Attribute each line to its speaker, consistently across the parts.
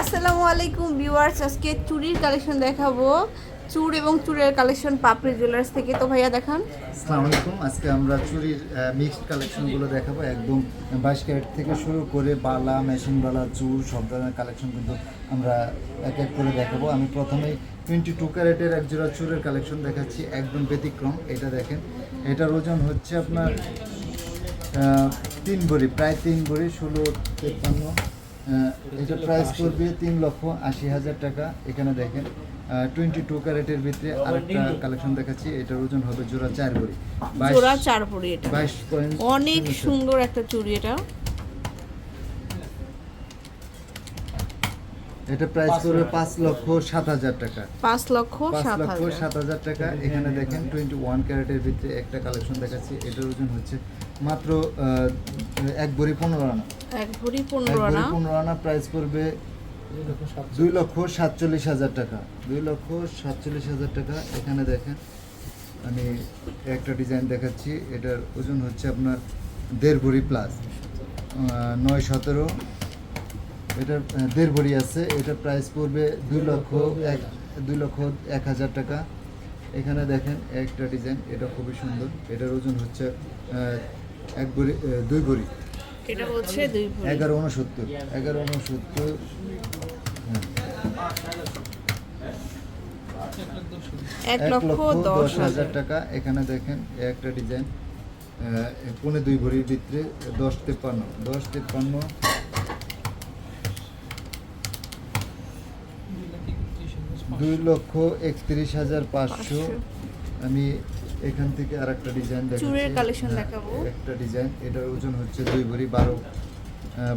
Speaker 1: আসসালামু আলাইকুম ভিউয়ার্স, আজকে চুড়ির কালেকশন দেখাবো। চুর এবং চুরের কালেকশন পাপড়ি জুয়েলার্স থেকে। তো ভাইয়া, দেখান।
Speaker 2: আসসালামু আলাইকুম। আজকে আমরা চুরির মিক্সড কালেকশনগুলো দেখাবো। একদম বাইশ ক্যারেট থেকে শুরু করে বালা মেশিন বালা চুর, সব ধরনের কালেকশন কিন্তু আমরা এক এক করে দেখাবো। আমি প্রথমেই টোয়েন্টি টু ক্যারেটের এক জোড়া চুরের কালেকশন দেখাচ্ছি। একদম ব্যতিক্রম, এটা দেখেন। এটার ওজন হচ্ছে আপনার তিন ভরি, প্রায় তিন ভরি, ষোলো, তেপ্পান্ন এটা প্রাইস করবে তিন লক্ষ আশি হাজার টাকা। এখানে দেখেন টোয়েন্টি টু ক্যারেটের ভিতরে আরেকটা কালেকশন দেখাচ্ছি। এটার ওজন হবে জোড়া চার ভরি বাইশ
Speaker 1: জোড়া চার ভরি এটা।
Speaker 2: বাইশ পয়েন্ট
Speaker 1: অনেক সুন্দর একটা চুড়ি এটা।
Speaker 2: এটা প্রাইস করবে পাঁচ লক্ষ সাত হাজার টাকা।
Speaker 1: পাঁচ লক্ষ
Speaker 2: পাঁচ
Speaker 1: সাত
Speaker 2: লক্ষ সাত হাজার টাকা। এখানে দেখেন টোয়েন্টি ওয়ান ক্যারেটের ভিতরে একটা কালেকশন দেখাচ্ছি। এটার ওজন হচ্ছে মাত্র এক ভরি পনেরো আনা।
Speaker 1: এক ভরি
Speaker 2: এক
Speaker 1: পনেরো
Speaker 2: ভরি
Speaker 1: আনা।
Speaker 2: পনেরো আনা প্রাইস করবে দুই লক্ষ সাতচল্লিশ। হাজার টাকা। দুই লক্ষ সাতচল্লিশ হাজার টাকা। এখানে দেখেন আমি একটা ডিজাইন দেখাচ্ছি। এটার ওজন হচ্ছে আপনার দেড় ভরি প্লাস নয় সতেরো। আহ, দেড় ভরি আছে। এটা প্রাইস পড়বে দুই লক্ষ এক দুই লক্ষ এক হাজার টাকা। এখানে দেখেন একটা ডিজাইন এটা খুবই সুন্দর। এটার ওজন হচ্ছে এক ভরি দুই ভরি।
Speaker 1: এটা হচ্ছে দুই ভরি।
Speaker 2: এগারো উনসত্তর এগারো উনসত্তর। হ্যাঁ,
Speaker 1: এক লক্ষ দশ হাজার
Speaker 2: হাজার। টাকা। এখানে দেখেন একটা ডিজাইন পনে দুই ভরির ভিতরে দশ তেপ্পান্ন দশ তেপ্পান্ন দুই লক্ষ একত্রিশ হাজার পাঁচশো। আমি এখান থেকে আর একটা ডিজাইন
Speaker 1: চুড়ের দেখাবো।
Speaker 2: একটা ডিজাইন এটার ওজন হচ্ছে দুই ভরি বারো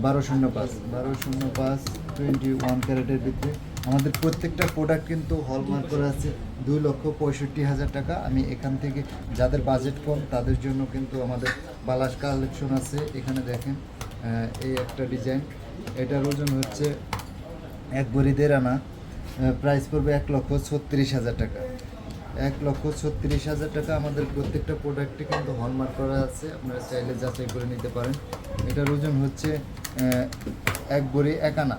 Speaker 2: বারো শূন্য পাঁচ। বারো শূন্য পাঁচ টোয়েন্টি ওয়ান ক্যারেটের ভিতরে আমাদের প্রত্যেকটা প্রোডাক্ট কিন্তু হলমার্ক করা আছে দুই লক্ষ পঁয়ষট্টি হাজার টাকা। আমি এখান থেকে যাদের বাজেট কম তাদের জন্য কিন্তু আমাদের বালাস কালেকশন আছে। এখানে দেখেন এই একটা ডিজাইন এটার ওজন হচ্ছে এক ভরি দেড় আনা। প্রাইস পড়বে এক লক্ষ ছত্রিশ হাজার টাকা। এক লক্ষ ছত্রিশ হাজার টাকা আমাদের প্রত্যেকটা প্রোডাক্টে কিন্তু হলমার্ক করা আছে। আপনারা চাইলে যাচাই করে নিতে পারেন। এটার ওজন হচ্ছে এক বড়ি এক আনা।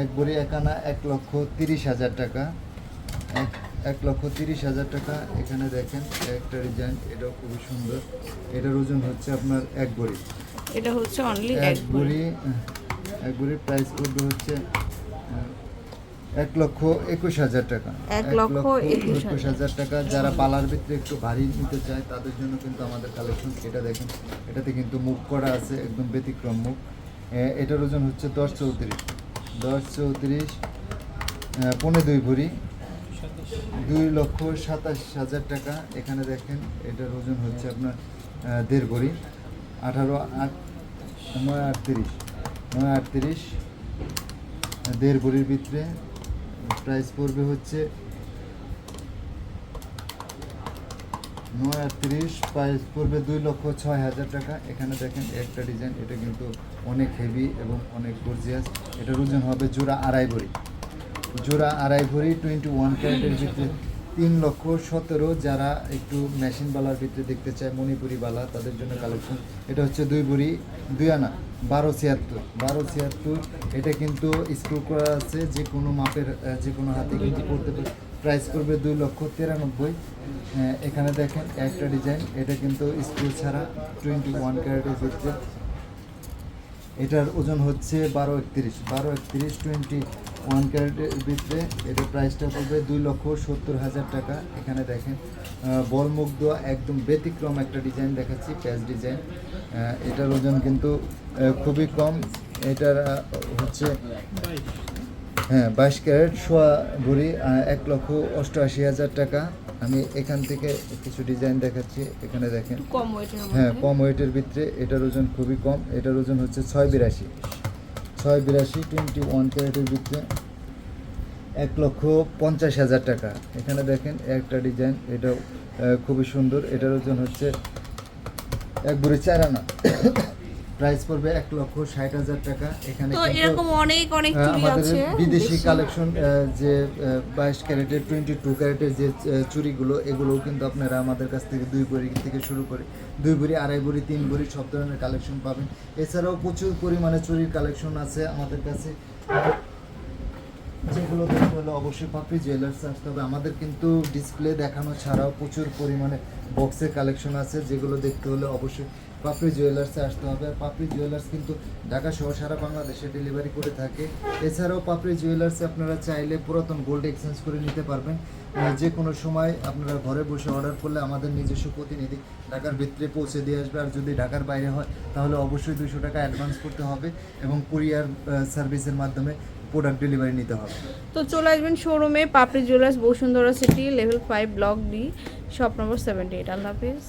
Speaker 2: এক বড়ি এক আনা এক লক্ষ তিরিশ হাজার টাকা। এক এক লক্ষ তিরিশ হাজার টাকা। এখানে দেখেন একটা ডিজাইন এটাও খুবই সুন্দর। এটার ওজন হচ্ছে আপনার এক বড়ি
Speaker 1: এটা হচ্ছে অনলি
Speaker 2: এক বড়ি এক বুড়ির প্রাইস পড়বে হচ্ছে এক লক্ষ একুশ হাজার টাকা।
Speaker 1: এক লক্ষ একুশ
Speaker 2: হাজার টাকা। যারা পালার ভিতরে একটু ভারী নিতে চায় তাদের জন্য কিন্তু আমাদের কালেকশন এটা দেখেন এটাতে কিন্তু মুখ করা আছে একদম ব্যতিক্রম মুখ। এটার ওজন হচ্ছে দশ চৌত্রিশ। দশ চৌত্রিশ পনে দুই ভরি। দুই লক্ষ সাতাশ হাজার টাকা। এখানে দেখেন এটার ওজন হচ্ছে আপনার দেড় ভরি। আঠারো আট নয় আটত্রিশ। নয় আটত্রিশ দেড় ভরির ভিতরে প্রাইস পড়বে হচ্ছে নয় আটত্রিশ প্রাইস পড়বে দুই লক্ষ ছয় হাজার টাকা। এখানে দেখেন একটা ডিজাইন, এটা কিন্তু অনেক হেভি এবং অনেক গর্জিয়াস এটার ওজন হবে জোড়া আড়াই ভরি। জোড়া আড়াই ভরি টোয়েন্টি ওয়ান ক্যারেটের ভিতরে তিন লক্ষ সতেরো। যারা একটু মেশিন বালার ভিতরে দেখতে চায়, মণিপুরি বালা, তাদের জন্য কালেকশন এটা হচ্ছে দুই ভরি, দুই আনা। বারো ছিয়াত্তর। বারো ছিয়াত্তর, এটা কিন্তু স্ক্রু করা আছে, যে কোনো মাপের যে কোনো হাতে কিন্তু করতে পারে প্রাইস করবে দুই লক্ষ তিরানব্বই। এখানে দেখেন একটা ডিজাইন, এটা কিন্তু স্ক্রু ছাড়া টোয়েন্টি ওয়ান ক্যারেটের হচ্ছে এটার ওজন হচ্ছে বারো একত্রিশ। বারো একত্রিশ, টোয়েন্টি ওয়ান ক্যারেটের ভিতরে এটার প্রাইসটা পড়বে দুই লক্ষ সত্তর হাজার টাকা। এখানে দেখেন আহ, বল মুখ দেওয়া একদম ব্যতিক্রম একটা ডিজাইন দেখাচ্ছি প্যাচ ডিজাইন এটার ওজন কিন্তু খুবই কম। এটার হচ্ছে হ্যাঁ বাইশ ক্যারেট সোয়া ভরি এক লক্ষ অষ্টআশি হাজার টাকা। আমি এখান থেকে কিছু ডিজাইন দেখাচ্ছি এখানে দেখেন। হ্যাঁ কম ওয়েটের ভিতরে এটার ওজন খুবই কম। এটার ওজন হচ্ছে ছয় বিরাশি। ছয় বিরাশি টোয়েন্টি ওয়ান ক্যারেটের ভিতরে এক লক্ষ পঞ্চাশ হাজার টাকা। এখানে দেখেন একটা ডিজাইন এটাও খুবই সুন্দর। এটার ওজন হচ্ছে এক বুড়ি চার আনা। প্রাইস পড়বে এক লক্ষ ষাট হাজার টাকা। এখানে
Speaker 1: তো এরকম অনেক অনেক চুড়ি আছে।
Speaker 2: বিদেশি কালেকশন যে বাইশ ক্যারেটের টোয়েন্টি টু ক্যারেটের যে আহ, চুড়িগুলো এগুলোও কিন্তু আপনারা আমাদের কাছ থেকে দুই ভরি থেকে শুরু করে দুই ভরি আড়াই ভরি তিন ভরি সব ধরনের কালেকশন পাবেন। এছাড়াও প্রচুর পরিমাণে চুরির কালেকশন আছে আমাদের কাছে। এগুলো দেখতে হলে অবশ্যই পাপড়ি জুয়েলার্স আসতে হবে। আমাদের কিন্তু ডিসপ্লে দেখানো ছাড়াও প্রচুর পরিমাণে বক্সের কালেকশন আছে যেগুলো দেখতে হলে অবশ্যই পাপড়ি জুয়েলার্সে আসতে হবে। আর পাপড়ি জুয়েলার্স কিন্তু ঢাকা সহ সারা বাংলাদেশে ডেলিভারি করে থাকে। এছাড়াও পাপড়ি জুয়েলার্সে আপনারা চাইলে পুরাতন গোল্ড এক্সচেঞ্জ করে নিতে পারবেন। যে কোনো সময় আপনারা ঘরে বসে অর্ডার করলে আমাদের নিজস্ব প্রতিনিধি ঢাকার ভিতরে পৌঁছে দিয়ে আসবে। আর যদি ঢাকার বাইরে হয়, তাহলে অবশ্যই দুশো টাকা অ্যাডভান্স করতে হবে এবং কুরিয়ার সার্ভিসের মাধ্যমে প্রোডাক্ট ডেলিভারি নিতে হবে।
Speaker 1: তো চলে আসবেন শোরুমে Papri jewellers Bashundhara City level five block D shop number seventy eight আল্লাহ হাফিজ।